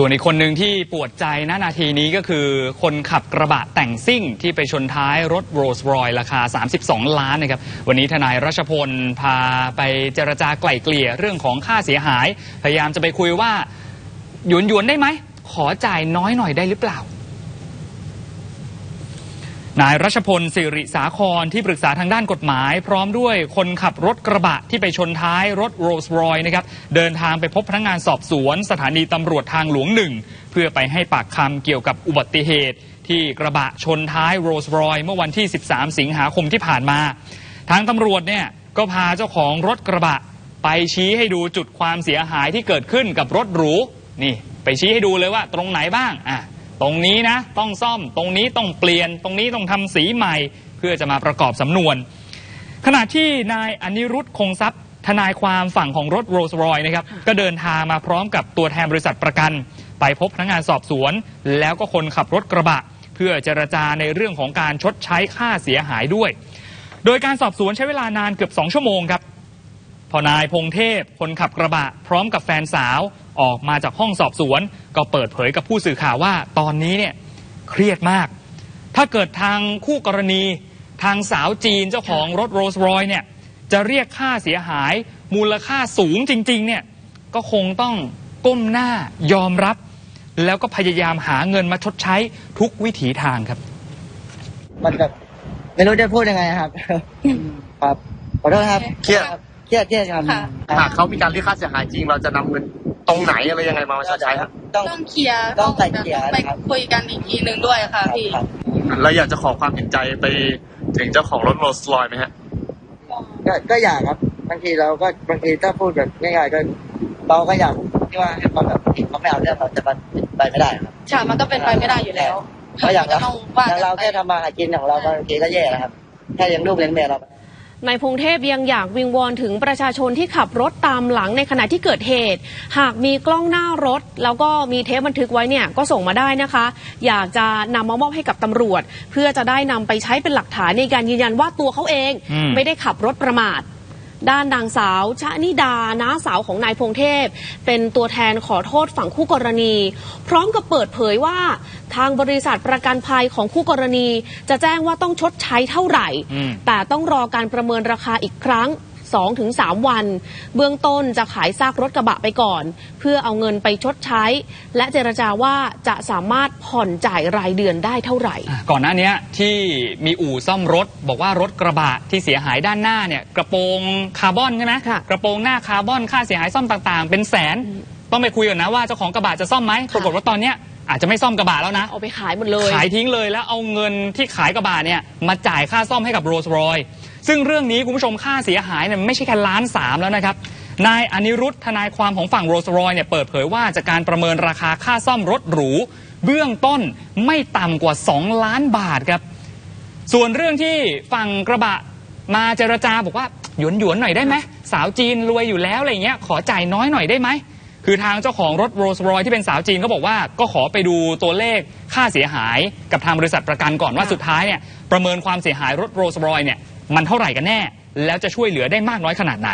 ส่วนอีกคนหนึ่งที่ปวดใจณนาทีนี้ก็คือ คนขับกระบะแต่งซิ่งที่ไปชนท้ายรถโรลส์รอยราคา 32 ล้านนะครับ วันนี้ทนายรัชพลพาไปเจรจาไกล่เกลี่ยเรื่องของค่าเสียหาย พยายามจะไปคุยว่า หยวนหยวนได้ไหม ขอจ่ายน้อยหน่อยได้หรือเปล่า นายรัชพลสิริสาครที่ปรึกษาทางด้านกฎหมาย พร้อมด้วยคนขับรถกระบะที่ไปชนท้ายรถโรลส์รอยนะครับเดินทางไปพบพนักงานสอบสวน สถานีตำรวจทางหลวงหนึ่งเพื่อไปให้ปากคำเกี่ยวกับอุบัติเหตุ ที่กระบะชนท้ายโรลส์รอยเมื่อวันที่ 13 สิงหาคมที่ผ่านมา ทางตำรวจเนี่ยก็พาเจ้าของรถกระบะ ไปชี้ให้ดูจุดความเสียหายที่เกิดขึ้นกับรถหรูนี่ ไปชี้ให้ดูเลยว่าตรงไหนบ้างอะ ตรงนี้นะต้องซ่อมตรงนี้ต้องเปลี่ยน ตรงนี้ต้องทำสีใหม่ เพื่อจะมาประกอบสำนวน ขณะที่นายอนิรุตคงทรัพย์ทนายความฝั่งของรถโรลส์รอยนะครับก็เดินทางมาพร้อมกับตัวแทนบริษัทประกัน ไปพบพนักงานสอบสวน แล้วก็คนขับรถกระบะ เพื่อเจรจาในเรื่องของการชดใช้ค่าเสียหายด้วย โดยการสอบสวนใช้เวลานานเกือบ2ชั่วโมงครับพอนายพงเทพ คนขับกระบะ พร้อมกับแฟนสาว ออกมาจากห้องสอบสวน ก็เปิดเผยกับผู้สื่อข่าวว่าตอนนี้เนี่ยเครียดมาก ถ้าเกิดทางคู่กรณีทางสาวจีนเจ้าของรถโรลส์รอยเนี่ยจะเรียกค่าเสียหาย มูลค่าสูงจริง ๆ เนี่ยก็คงต้องก้มหน้ายอมรับ แล้วก็พยายามหาเงินมาชดใช้ทุกวิถีทางครับ มันแบบไม่รู้จะพูดยังไงครับ ครับขอโทษครับเครียดบเครียดเครียดครับค่ะหากเขามีการเรียกค่าเสียหายจริง เราจะนำเงิน ตรงไหนอะไรยังไงมาชดใช้ครับต้องต้องเคลียร์ต้องไกล่เกลี่ยไปนะครับ คุยกันอีกทีหนึ่งด้วยค่ะพี่ครับเราอยากจะขอความเห็นใจไปถึงเจ้าของรถโรลส์รอยไหมฮะ ก็ก็อยากครับบางทีเราก็บางทีถ้าพูดแบบง่ายๆก็เราก็อยากที่ว่าให้เขาแบบเขาไม่เอาเรื่องเราจะไปไปไม่ได้ครับใช่มันก็เป็นไปไม่ได้อยู่แล้วเพราะอย่างก็เราต้องว่าอย่างเรากันไปแค่ทำมาหากินของเราบางทีก็แย่แล้วครับแค่เลี้ยงลูกเลี้ยงเมียเรา นายพงเทพยังอยากวิงวอนถึงประชาชนที่ขับรถตามหลังในขณะที่เกิดเหตุ หากมีกล้องหน้ารถ แล้วก็มีเทปบันทึกไว้เนี่ยก็ส่งมาได้นะคะ อยากจะนำมามอบให้กับตำรวจ เพื่อจะได้นำไปใช้เป็นหลักฐานในการยืนยันว่าตัวเขาเองอืมไม่ได้ขับรถประมาท ด้านนางสาวชะนิดาน้าสาวของนายพงเทพ เป็นตัวแทนขอโทษฝั่งคู่กรณี พร้อมกับเปิดเผยว่าทางบริษัทประกันภัยของคู่กรณี จะแจ้งว่าต้องชดใช้เท่าไหร่อืมแต่ต้องรอการประเมินราคาอีกครั้ง 2-3 วัน เบื้องต้นจะขายซากรถกระบะไปก่อน เพื่อเอาเงินไปชดใช้ และเจรจาว่าจะสามารถผ่อนจ่ายรายเดือนได้เท่าไหร่อะก่อนหน้าเนี้ยที่มีอู่ซ่อมรถ บอกว่ารถกระบะที่เสียหายด้านหน้าเนี่ยกระโปรงคาร์บอนใช่ไหมค่ะกระโปรงหน้าคาร์บอนค่าเสียหายซ่อมต่างๆ เป็นแสน ต้องไปคุยกันนะว่าเจ้าของกระบะจะซ่อมไหมปรากฏว่าตอนเนี้ยอาจจะไม่ซ่อมกระบะแล้วนะ เอาไปขายหมดเลย ขายทิ้งเลยแล้วเอาเงินที่ขายกระบะเนี่ยมาจ่ายค่าซ่อมให้กับโรลส์รอยซึ่ ซึ่งเรื่องนี้คุณผู้ชมค่าเสียหายเนี่ยไม่ใช่แค่ล้านสามแล้วนะครับนายอนิรุทธทนายความของฝั่งโรสรอยเนี่ยเปิดเผยว่าจากการประเมินราคาค่าซ่อมรถหรู เบื้องต้นไม่ต่ำกว่า 2 ล้านบาทครับ ส่วนเรื่องที่ฝั่งกระบะมาเจรจาบอกว่าหยวนหยวนหน่อยได้ไหมสาวจีนรวยอยู่แล้วอะไรเงี้ยขอจ่ายน้อยหน่อยได้ไหมคือทางเจ้าของรถโรสรอยที่เป็นสาวจีนเขาบอกว่าก็ขอไปดูตัวเลขค่าเสียหายกับทางบริษัทประกันก่อนว่าสุดท้ายเนี่ยประเมินความเสียหายรถโรสรอยเนี่ย มันเท่าไหร่กันแน่ แล้วจะช่วยเหลือได้มากน้อยขนาดไหน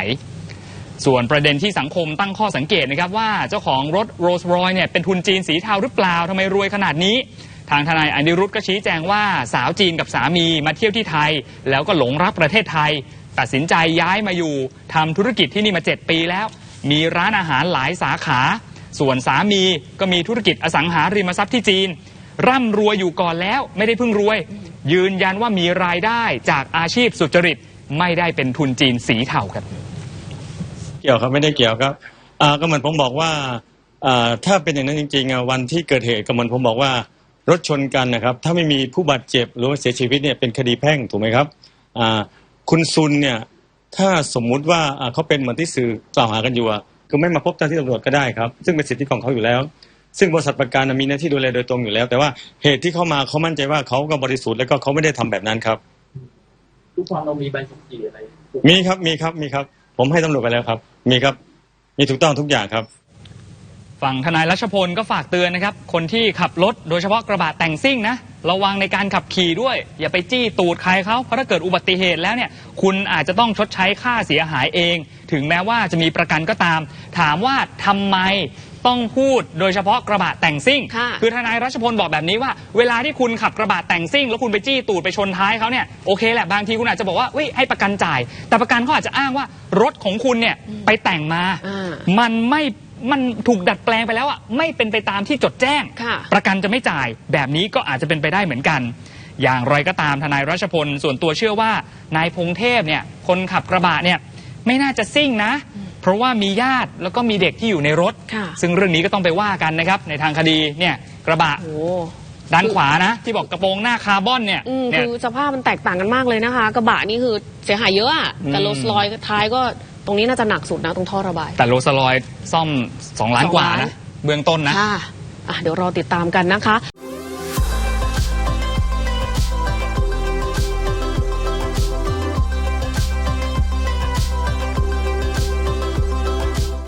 ส่วนประเด็นที่สังคมตั้งข้อสังเกตนะครับว่าเจ้าของรถโรลส์รอยเนี่ยเป็นทุนจีนสีเทาหรือเปล่าทำไมรวยขนาดนี้ ทางทนายอนิรุตก็ชี้แจงว่าสาวจีนกับสามีมาเที่ยวที่ไทย แล้วก็หลงรักประเทศไทย ตัดสินใจย้ายมาอยู่ทำธุรกิจที่นี่มา 7 ปีแล้ว มีร้านอาหารหลายสาขา ส่วนสามีก็มีธุรกิจอสังหาริมทรัพย์ที่จีน ร่ำรวยอยู่ก่อนแล้วไม่ได้เพิ่งรวย ยืนยันว่ามีรายได้จากอาชีพสุจริตไม่ได้เป็นทุนจีนสีเทาครับ เกี่ยวครับไม่ได้เกี่ยวครับอ่าก็เหมือนผมบอกว่าอ่าถ้าเป็นอย่างนั้นจริงๆวันที่เกิดเหตุก็เหมือนผมบอกว่ารถชนกันนะครับ ถ้าไม่มีผู้บาดเจ็บหรือว่าเสียชีวิตเนี่ยเป็นคดีแพ่งถูกไหมครับอ่าคุณซุนเนี่ยถ้าสมมุติว่าเขาเป็นเหมือนที่สื่อกล่าวหากันอยู่อะคือไม่มาพบเจ้าที่ตำรวจก็ได้ครับ ซึ่งเป็นสิทธิของเขาอยู่แล้ว ซึ่งบริษัทประกันน่ะมีหน้าที่ดูแลโดยตรงอยู่แล้ว แต่ว่าเหตุที่เข้ามาเขามั่นใจว่าเขาก็บริสุทธิ์แล้วก็เขาไม่ได้ทำแบบนั้นครับ ทุกความเรามีใบขับขี่อะไร มีครับมีครับมีครับ ผมให้ตำรวจไปแล้วครับ มีครับ มีถูกต้องทุกอย่างครับฝั่งทนายรัชพลก็ฝากเตือนนะครับ คนที่ขับรถโดยเฉพาะกระบะแต่งซิ่งนะระวังในการขับขี่ด้วย อย่าไปจี้ตูดใครเขาเพราะถ้าเกิดอุบัติเหตุแล้วเนี่ย คุณอาจจะต้องชดใช้ค่าเสียหายเอง ถึงแม้ว่าจะมีประกันก็ตาม ถามว่าทำไม ต้องพูดโดยเฉพาะกระบะแต่งซิ่งค่ะคือทนายรัชพลบอกแบบนี้ว่า เวลาที่คุณขับกระบะแต่งซิ่ง แล้วคุณไปจี้ตูดไปชนท้ายเขาเนี่ยโอเคแหละบางทีคุณอาจจะบอกว่าเฮ้ยให้ประกันจ่าย แต่ประกันเขาอาจจะอ้างว่ารถของคุณเนี่ยไปแต่งมา อ่ามันไม่มันถูกดัดแปลงไปแล้วอะไม่เป็นไปตามที่จดแจ้ง ค่ะ ประกันจะไม่จ่ายแบบนี้ก็อาจจะเป็นไปได้เหมือนกัน อย่างไรก็ตามทนายรัชพลส่วนตัวเชื่อว่านายพงเทพเนี่ยคนขับกระบะเนี่ยไม่น่าจะซิ่งนะ เพราะว่ามีญาติแล้วก็มีเด็กที่อยู่ในรถ ค่ะ ซึ่งเรื่องนี้ก็ต้องไปว่ากันนะครับ ในทางคดีเนี่ยกระบะโอ้ ด้านขวานะ ที่บอกกระโปรงหน้าคาร์บอนเนี่ยอืมเนี่คืยอสภาพมันแตกต่างกันมากเลยนะคะ กระบะนี่คือเสียหายเยอะอะแต่อืมรถลอยท้ายก็ตรงนี้น่าจะหนักสุดนะ ตรงท่อระบาย แต่โรลสลอยซ่อม2ล้านสองกว่าล้านนะเบื้องต้นนะ ค่ะอะ เดี๋ยวรอติดตามกันนะคะ